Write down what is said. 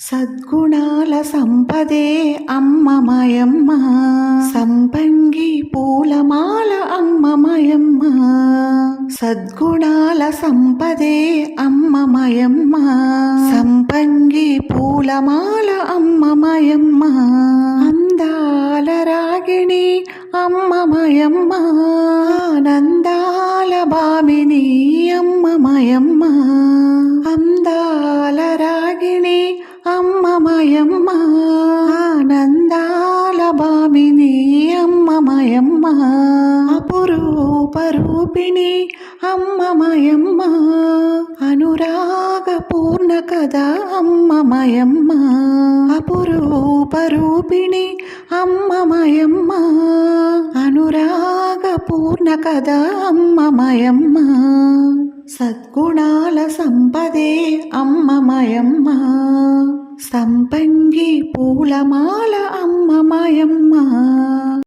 సద్గుణాల సంపదే అమ్మమయమ్మ సంపంగి పూలమాల అమ్మమయమ్మ సద్గుణాల సంపదే అమ్మమయమ్మ సంపంగి పూలమాల అమ్మమయమ్మ అందాల రాగిణి అమ్మమయమ్మ అమ్మమయమ్మ ఆనందాల భామిని అమ్మమయమ్మ అపురూపరూపిణి అమ్మమయమ్మ అనురాగ పూర్ణ కదా అమ్మమయమ్మ అపురూపరూపిణి అమ్మమయమ్మ అనురాగ పూర్ణ కదా అమ్మమయమ్మ సద్గుణాల సంపదే అమ్మమయమ్మ సంపంగి పూలమాల అమ్మ మాయ